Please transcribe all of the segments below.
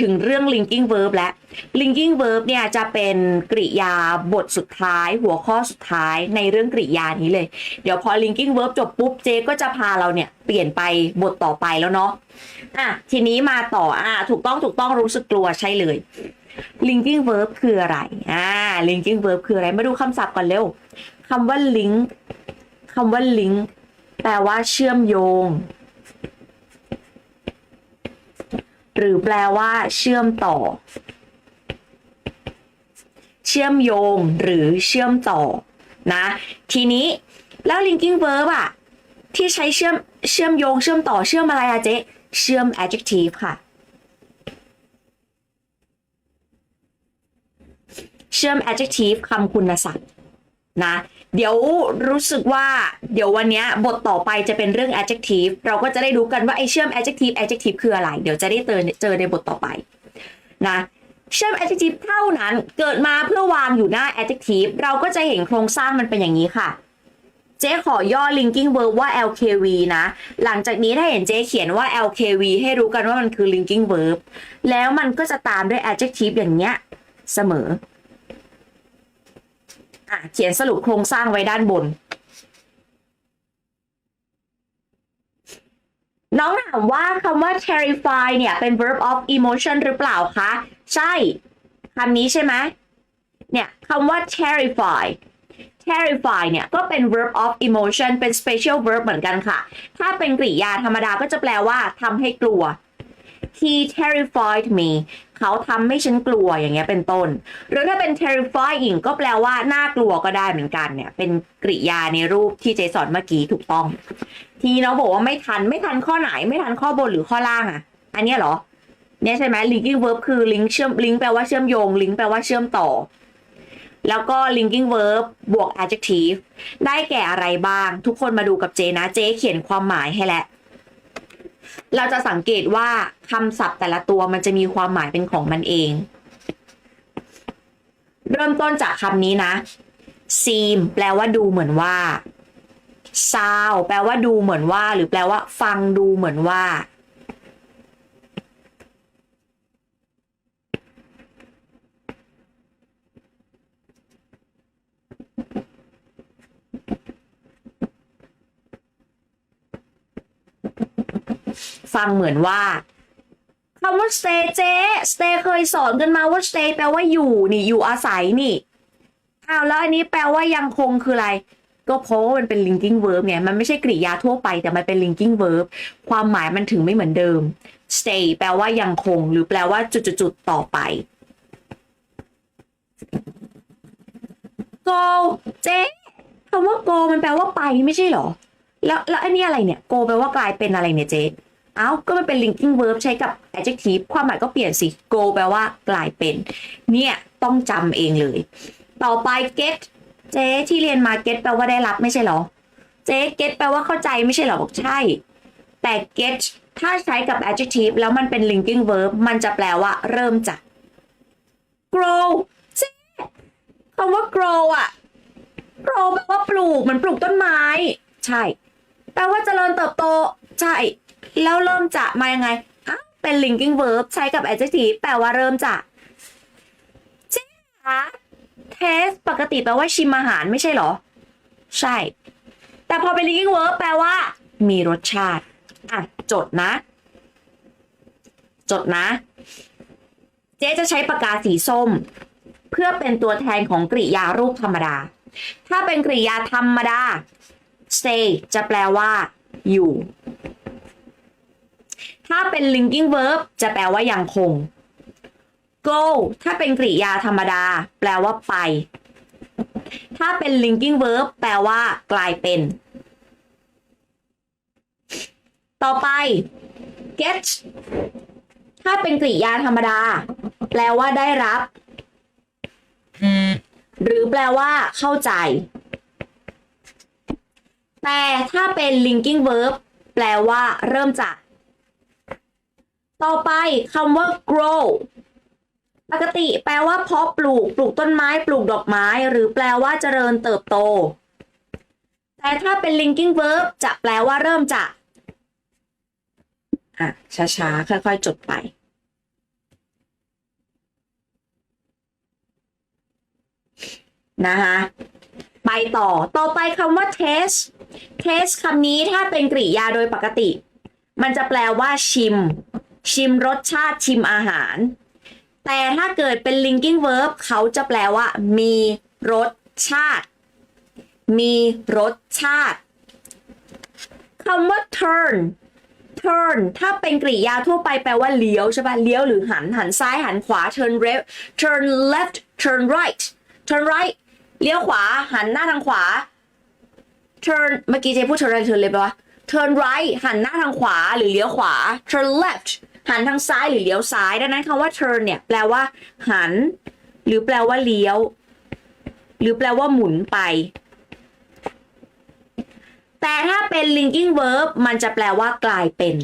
ถึงเรื่อง linking verb และ linking verb เนี่ยจะเป็นกริยาบทสุดท้าย หัวข้อสุดท้ายในเรื่องกริยานี้เลย เดี๋ยวพอ linking verb จบปุ๊บเจก็จะพาเราเนี่ยเปลี่ยนไปบทต่อไปแล้วเนาะอะทีนี้มาต่ออะถูกต้องถูกต้องรู้สึกกลัวใช่เลย linking verb คืออะไรอ่า linking verb คืออะไรมาดูคำศัพท์ก่อนเร็วคำว่า link คำว่า link แปลว่าเชื่อมโยง หรือแปลว่า เชื่อมต่อ เชื่อมโยงหรือเชื่อมต่อนะ ทีนี้แล้ว linking verb อะที่ใช้เชื่อมเชื่อมโยงเชื่อมต่อเชื่อมอะไรอะเจ๊เชื่อม adjective ค่ะ เชื่อม adjective คำคุณศัพท์ นะ เดี๋ยวรู้สึกว่าเดี๋ยววันนี้บทต่อไปจะเป็นเรื่อง adjective เราก็จะได้รู้กันว่าไอเชื่อม adjective adjective คืออะไร เดี๋ยวจะได้เจอเจอในบทต่อไปนะเชื่อม adjective เท่านั้นเกิดมาเพื่อวางอยู่หน้า adjective เราก็จะเห็นโครงสร้างมันเป็นอย่างนี้ค่ะ เจ๊ขอย่อ linking verb ว่า LKV นะ หลังจากนี้ถ้าเห็นเจ๊เขียนว่า LKV ให้รู้กันว่ามันคือ linking verb แล้วมันก็จะตามด้วย adjective อย่างเนี้ยเสมอ อะเขียนสรุปโครงสร้างไว้ด้านบน น้องถามว่าคำว่า terrify เนี่ย เป็น verb of emotion หรือเปล่าคะ ใช่คำนี้ใช่ไหมเนี่ยคำว่า terrify terrify เนี่ยก็เป็น verb of emotion เป็น special verb เหมือนกันค่ะ ถ้าเป็นกริยาธรรมดาก็จะแปลว่าทำให้กลัว he terrified me เขาทำให้ฉันกลัวอย่างเงี้ยเป็นต้น หรือถ้าเป็น terrifying ก็แปลว่าน่ากลัวก็ได้เหมือนกันเนี่ย เป็นกริยาในรูปที่เจสอนเมื่อกี้ถูกต้อง ทีนี้องบอกว่าไม่ทันไม่ทันข้อไหน ไม่ทันข้อบนหรือข้อล่างอะอันเนี้ยเหรอเนี่ยใช่ไหม linking verb คือ link เชื่อม link แปลว่าเชื่อมโยง link แปลว่าเชื่อมต่อ แล้วก็ linking verb บวก adjective ได้แก่อะไรบ้าง ทุกคนมาดูกับเจนะ เจเขียนความหมายให้แล้ว เราจะสังเกตว่าคำศัพท์แต่ละตัวมันจะมีความหมายเป็นของมันเอง เริ่มต้นจากคำนี้นะ seem แปลว่าดูเหมือนว่า sound แปลว่าดูเหมือนว่า หรือแปลว่า ฟังดูเหมือนว่า ฟังเหมือนว่าคำว่า stay เจ๊ stay เคยสอนกันมาว่า stay แปลว่าอยู่นี่อยู่อาศัยนี่อ้าวแล้วอันนี้แปลว่ายังคงคืออะไร ก็เพราะว่ามันเป็น linking verb เนี่ยมันไม่ใช่กริยาทั่วไปแต่มันเป็น linking verb ความหมายมันถึงไม่เหมือนเดิม stay แปลว่ายังคง หรือแปลว่าจุดๆต่อไป go เจ๊คำว่า go มันแปลว่าไปไม่ใช่เหรอ แล้วแล้วอันนี้อะไรเนี่ย go แปลว่ากลายเป็นอะไรเนี่ยเจ๊ เอ้าก็มันเป็น linking verb ใช้กับ adjective ความหมายก็เปลี่ยนสิ go แปลว่ากลายเป็น เนี่ย ต้องจำเองเลย ต่อไป get เจ๊ที่เรียนมา get แปลว่าได้รับไม่ใช่เหรอ เจ๊ get แปลว่าเข้าใจไม่ใช่เหรอบอกใช่ แต่ get ถ้าใช้กับ adjective แล้วมันเป็น linking verb มันจะแปลว่า เริ่มจาก grow เจ๊คำว่า grow อะ grow แปลว่าปลูกเหมือนปลูกต้นไม้ ใช่ แปลว่าเจริญเติบโต ใช่ แล้วเริ่มจะมายังไงอะเป็น linking verb ใช้กับ adjective แปลว่าเริ่มจากเจ๊คะ taste ปกติแปลว่าชิมอาหารไม่ใช่เหรอ ใช่ แต่พอเป็น linking verb แปลว่า มีรสชาติ อะ จดนะ จดนะ เจ๊จะใช้ปากกาสีส้ม เพื่อเป็นตัวแทนของกริยารูปธรรมดา ถ้าเป็นกริยาธรรมดา stay จะแปลว่า อยู่ เป็น linking verb จะแปลว่ายังคง go ถ้าเป็นกริยาธรรมดา แปลว่าไป ถ้าเป็น linking verb แปลว่า กลายเป็น ต่อไป get ถ้าเป็นกริยาธรรมดา แปลว่าได้รับ หรือแปลว่า เข้าใจ แต่ถ้าเป็น linking verb แปลว่า เริ่มจาก ต่อไปคำว่า grow ปกติแปลว่าเพาะปลูก ปลูกต้นไม้ปลูกดอกไม้ หรือแปลว่าเจริญเติบโต แต่ถ้าเป็น linking verb จะแปลว่าเริ่มจาอะช้าๆ ค่อยๆ จดไป นะคะไปต่อต่อไปคำว่า taste taste คำนี้ถ้าเป็นกริยาโดยปกติ มันจะแปลว่าชิม ชิมรสชาติชิมอาหาร แต่ถ้าเกิดเป็น linking verb เขาจะแปลว่า มีรสชาติ มีรสชาติคำว่า turn turn ถ้าเป็นกริยาทั่วไปแปลว่าเลี้ยวใช่ปะเลี้ยวหรือหัน หันซ้ายหันขวา turn left turn left turn right turn right เลี้ยวขวา หันหน้าทางขวา turn เมื่อกี้เจพูด turn right turn left ปวะ turn right หันหน้าทางขวาหรือเลี้ยวขวา turn left หันทางซ้ายหรือเลี้ยวซ้าย ดังนั้นคำว่า turn เนี่ยแปลว่า หัน หรือแปลว่าเลี้ยว หรือแปลว่าหมุนไป แต่ถ้าเป็น linking verb มันจะแปลว่ากลายเป็น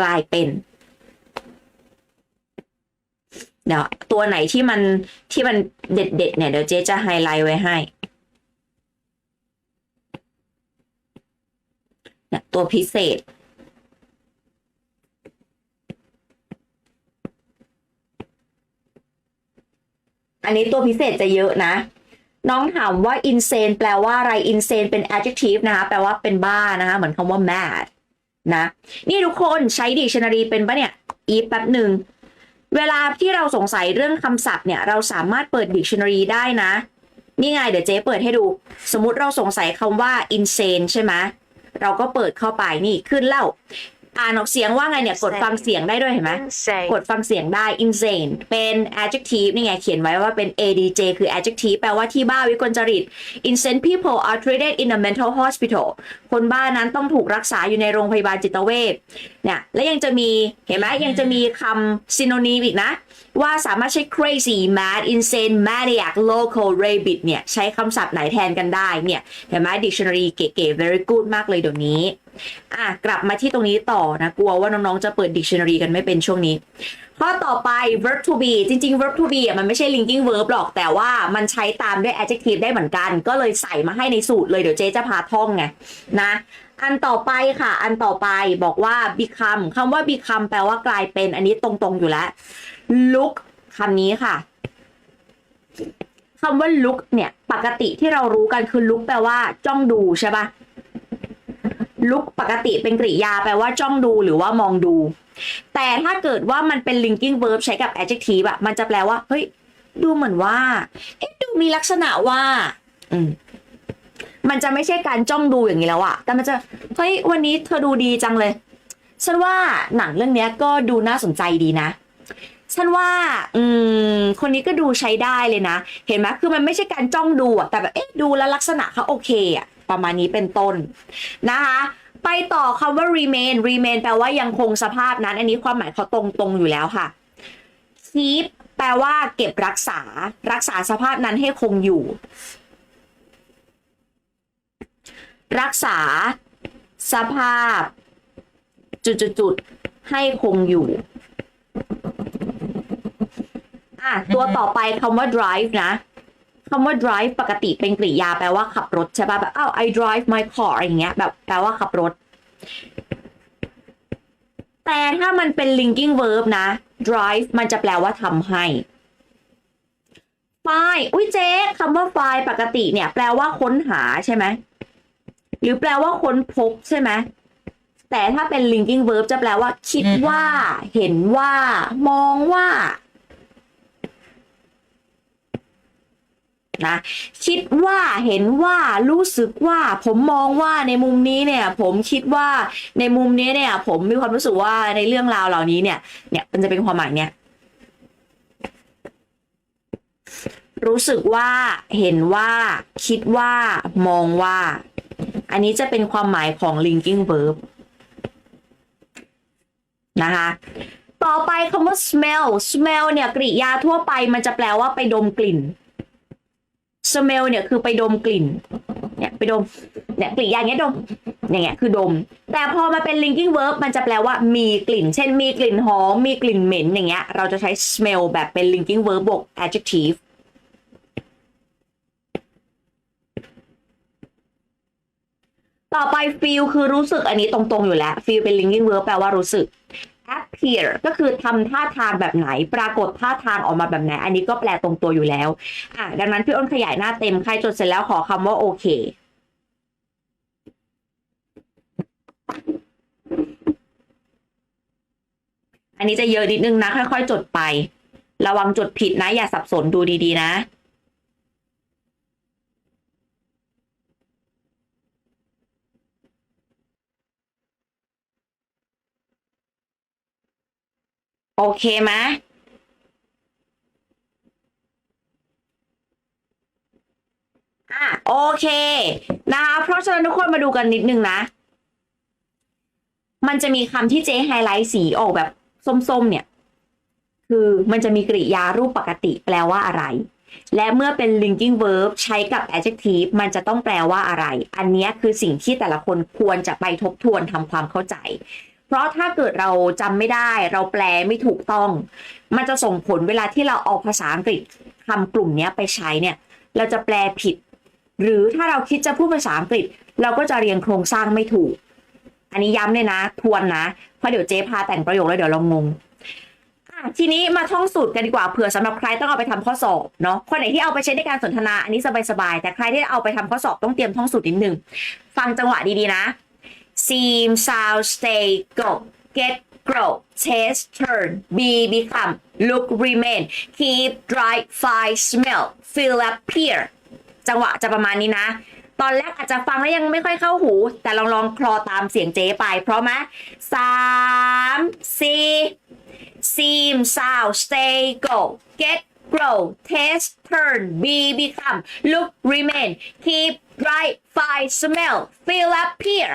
กลายเป็นเดี๋ยวตัวไหนที่มันที่มันเด็ดๆเนี่ยเดี๋ยวเจ๊จะไฮไลท์ไว้ให้เนี่ยตัวพิเศษ อันนี้ตัวพิเศษจะเยอะนะ น้องถามว่า insane แปลว่าอะไร insane เป็น adjective นะคะ แปลว่าเป็นบ้านะคะ เหมือนคำว่า mad นะ นี่ทุกคนใช้ dictionary เป็นปะเนี่ย อีฟแป๊บหนึ่ง เวลาที่เราสงสัยเรื่องคำศัพท์เนี่ย เราสามารถเปิด dictionary ได้นะ นี่ไง เดี๋ยวเจ๊เปิดให้ดู สมมุติเราสงสัยคำว่า insane ใช่ไหมเราก็เปิดเข้าไปนี่ขึ้นแล้ว อ่านออกเสียงว่าไงเนี่ย กดฟังเสียงได้ด้วยเห็นไหม insane กดฟังเสียงได้ insane เป็น adjective นี่ไงเขียนไว้ว่าเป็น adj คือ adjective แปลว่าที่บ้าวิกลจริต insane people are treated in a mental hospital คนบ้านั้นต้องถูกรักษาอยู่ในโรงพยาบาลจิตเวชเนี่ยและยังจะมีเห็นไหมยังจะมีคำ synonym อีกนะ ว่าสามารถใช้ crazy mad insane maniac local rabid เนี่ย ใช้คำศัพท์ไหนแทนกันได้เนี่ย เห็นไหม dictionary เก๋ๆ very good มากเลยเดี๋ยวนี้ อะกลับมาที่ตรงนี้ต่อนะ กลัวว่าน้องๆจะเปิด dictionary กันไม่เป็นช่วงนี้ ข้อต่อไป verb to be จริงๆ verb to be อะมันไม่ใช่ linking verb หรอกแต่ว่ามันใช้ตามด้วย adjective ได้เหมือนกัน ก็เลยใส่มาให้ในสูตรเลยเดี๋ยวเจ๊จะพาท่องไงนะอันต่อไปค่ะ อันต่อไปบอกว่า become คำว่า become แปลว่ากลายเป็นอันนี้ตรงๆอยู่แล้ว look คำนี้ค่ะคำว่า look เนี่ย ปกติที่เรารู้กันคือ look แปลว่าจ้องดูใช่ปะ look ปกติเป็นกริยาแปลว่าจ้องดูหรือว่ามองดู แต่ถ้าเกิดว่ามันเป็น linking verb ใช้กับ adjective อะมันจะแปลว่า เฮ้ย ดูเหมือนว่า เอ๊ะดูมีลักษณะว่า อืมมันจะไม่ใช่การจ้องดูอย่างนี้แล้วอะแต่มันจะ เฮ้ย วันนี้เธอดูดีจังเลย ฉันว่าหนังเรื่องนี้ก็ดูน่าสนใจดีนะ ฉันว่า อืม คนนี้ก็ดูใช้ได้เลยนะ เห็นไหมคือมันไม่ใช่การจ้องดูอะแต่แบบ เอ๊ะ ดูแล้วลักษณะเขาโอเคอะ ประมาณนี้เป็นต้นนะคะไปต่อคำว่า remain remain แปลว่ายังคงสภาพนั้น อันนี้ความหมายเขาตรงตรงอยู่แล้วค่ะ keep แปลว่าเก็บรักษา รักษาสภาพนั้นให้คงอยู่ รักษาสภาพ จุดๆให้คงอยู่อะตัวต่อไปคำว่า drive นะ คำว่า drive ปกติเป็นกริยาแปลว่าขับรถใช่ป่ะแบบอ้าว I drive my car อะไรอย่างเงี้ยแบบแปลว่าขับรถ แต่ถ้ามันเป็น linking verb นะ drive มันจะแปลว่าทำให้ find อุ้ยเจ๊คำว่า find ปกติเนี่ย แปลว่าค้นหาใช่ไหมหรือแปลว่าค้นพบใช่ไหมแต่ถ้าเป็น linking verb จะแปลว่า คิดว่า เห็นว่า มองว่า นะคิดว่าเห็นว่ารู้สึกว่าผมมองว่าในมุมนี้เนี่ย ผมคิดว่าในมุมนี้เนี่ย ผมมีความรู้สึกว่าในเรื่องราวเหล่านี้เนี่ย เนี่ยมันจะเป็นความหมายเนี่ยรู้สึกว่าเห็นว่าคิดว่ามองว่า อันนี้จะเป็นความหมายของ linking verb นะคะ ต่อไปคำว่า smell smell เนี่ยกริยาทั่วไปมันจะแปลว่าไปดมกลิ่น smell เนี่ยคือไปดมกลิ่น เนี่ยไปดม เนี่ยกริยาอย่างเงี้ยดม อย่างเงี้ยคือดม แต่พอมาเป็น linking verb มันจะแปลว่ามีกลิ่น เช่นมีกลิ่นหอม มีกลิ่นเหม็นอย่างเงี้ย เราจะใช้ smell แบบเป็น linking verb บวก adjective ต่อไป feel คือรู้สึกอันนี้ตรงๆอยู่แล้ว feel เป็น linking verb แปลว่ารู้สึก appear ก็คือทำท่าทางแบบไหน ปรากฏท่าทางออกมาแบบไหน อันนี้ก็แปลตรงตัวอยู่แล้ว อะ ดังนั้นพี่อ้นขยายหน้าเต็ม ใครจดเสร็จแล้วขอคำว่าโอเค อันนี้จะเยอะนิดนึงนะ ค่อยๆ จดไป ระวังจดผิดนะ อย่าสับสนดูดีๆ นะ โอเคไหมอะโอเคนะคะเพราะฉะนั้นทุกคนมาดูกันนิดนึงนะ มันจะมีคำที่เจ๊ไฮไลท์สีออกแบบส้มๆเนี่ย คือมันจะมีกริยารูปปกติแปลว่าอะไร และเมื่อเป็น linking verb ใช้กับ adjective มันจะต้องแปลว่าอะไร อันนี้คือสิ่งที่แต่ละคนควรจะไปทบทวนทำความเข้าใจ เพราะถ้าเกิดเราจำไม่ได้เราแปลไม่ถูกต้อง มันจะส่งผลเวลาที่เราเอาภาษาอังกฤษคำกลุ่มนี้ไปใช้เนี่ย เราจะแปลผิด หรือถ้าเราคิดจะพูดภาษาอังกฤษ เราก็จะเรียงโครงสร้างไม่ถูก อันนี้ย้ำเลยนะ ทวนนะ เพราะเดี๋ยวเจ๊พาแต่งประโยคแล้วเดี๋ยวเรางงทีนี้มาท่องสูตรกันดีกว่าเผื่อสำหรับใครต้องเอาไปทำข้อสอบเนาะคนไหนที่เอาไปใช้ในการสนทนาอันนี้สบายๆแต่ใครที่เอาไปทำข้อสอบต้องเตรียมท่องสูตรนิดนึงฟังจังหวะดีๆนะ seem sound stay go get grow taste turn be become look remain keep drive find smell feel appear จังหวะจะประมาณนี้นะ ตอนแรกอาจจะฟังแล้วยังไม่ค่อยเข้าหู แต่ลองลองคลอตามเสียงเจ๊ไป เพราะไหมสามสี่ seem sound stay go get grow taste turn be become look remain keep drive find smell feel appear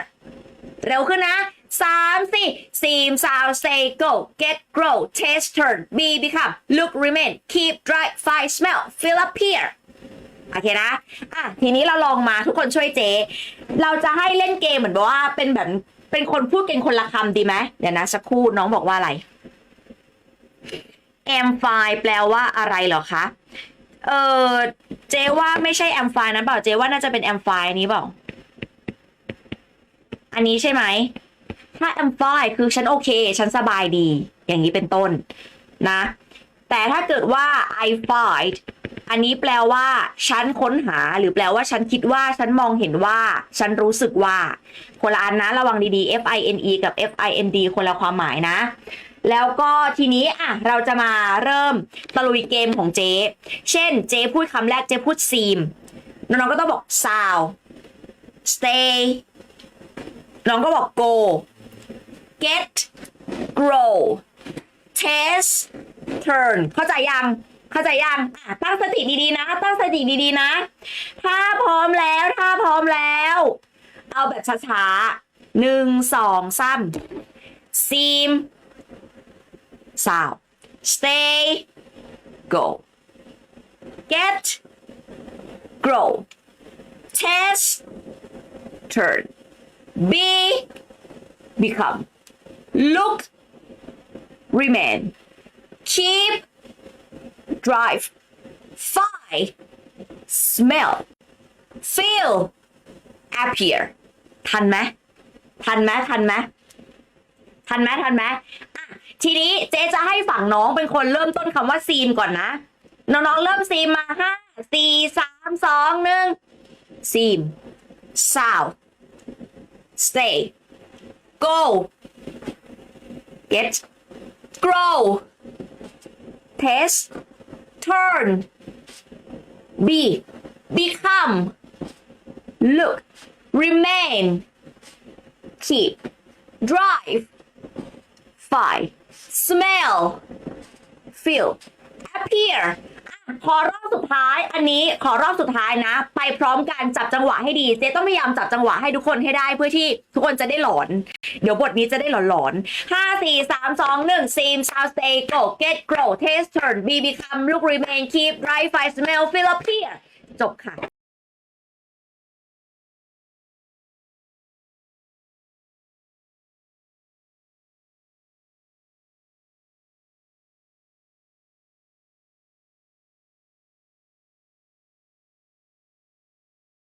เร็วขึ้นนะสามสี่ seem sound stay go get grow taste turn be become look remain keep drive find smell feel appear โอเคนะ อะ ทีนี้เราลองมาทุกคนช่วยเจ เราจะให้เล่นเกมเหมือนแบบว่าเป็นแบบ เป็นคนพูดเกันคนละคำดีไหมเดี๋ยวนะสักครู่น้องบอกว่าอะไร amplify แปลว่าอะไรเหรอคะ เออเจว่าไม่ใช่ amplify นั้นเปล่า เจว่าน่าจะเป็น amplify อันนี้เปล่า อันนี้ใช่ไหมถ้า amplify คือฉันโอเค ฉันสบายดี อย่างนี้เป็นต้นนะ แต่ถ้าเกิดว่า I find อันนี้แปลว่าฉันค้นหาหรือแปลว่าฉันคิดว่าฉันมองเห็นว่า ฉันรู้สึกว่าคนละอันนะระวังดีๆ F I N E กับ F I N D คนละความหมายนะ แล้วก็ทีนี้อะเราจะมาเริ่มตะลุยเกมของเจ๊เช่นเจ๊พูดคำแรกเจ๊พูด seem น้องๆก็ต้องบอก sound stay น้องก็บอก go get grow taste turn เข้าใจยังเข้าใจยังอะตั้งสติดีๆนะ ตั้งสติดีๆนะ ถ้าพร้อมแล้วถ้าพร้อมแล้ว เอาแบบช้าๆหนึ่งสองสาม seem sound stay go get grow taste turn be become look remain keep drive find smell feel appear ทันไหมทันไหมทันไหมทันไหมทันไหมอะทีนี้เจ๊จะให้ฝั่งน้องเป็นคนเริ่มต้นคำว่าซีมก่อนนะ น้องๆเริ่มซีมมาห้าสี่สามสองหนึ่งซีม sound stay. Go. Get. Grow. Test, turn. Be. Become. Look. Remain. Keep. Drive. Find smell. Feel. Appear ขอรอบสุดท้าย อันนี้ขอรอบสุดท้ายนะ ไปพร้อมกันจับจังหวะให้ดีเจ๊ต้องพยายามจับจังหวะให้ทุกคนให้ได้เพื่อที่ทุกคนจะได้หลอน เดี๋ยวบทนี้จะได้หลอนหลอนห้าสี่สามสองหนึ่ง seem sound stay go get grow taste turn be become look remain keep drive find smell feel appear จบค่ะ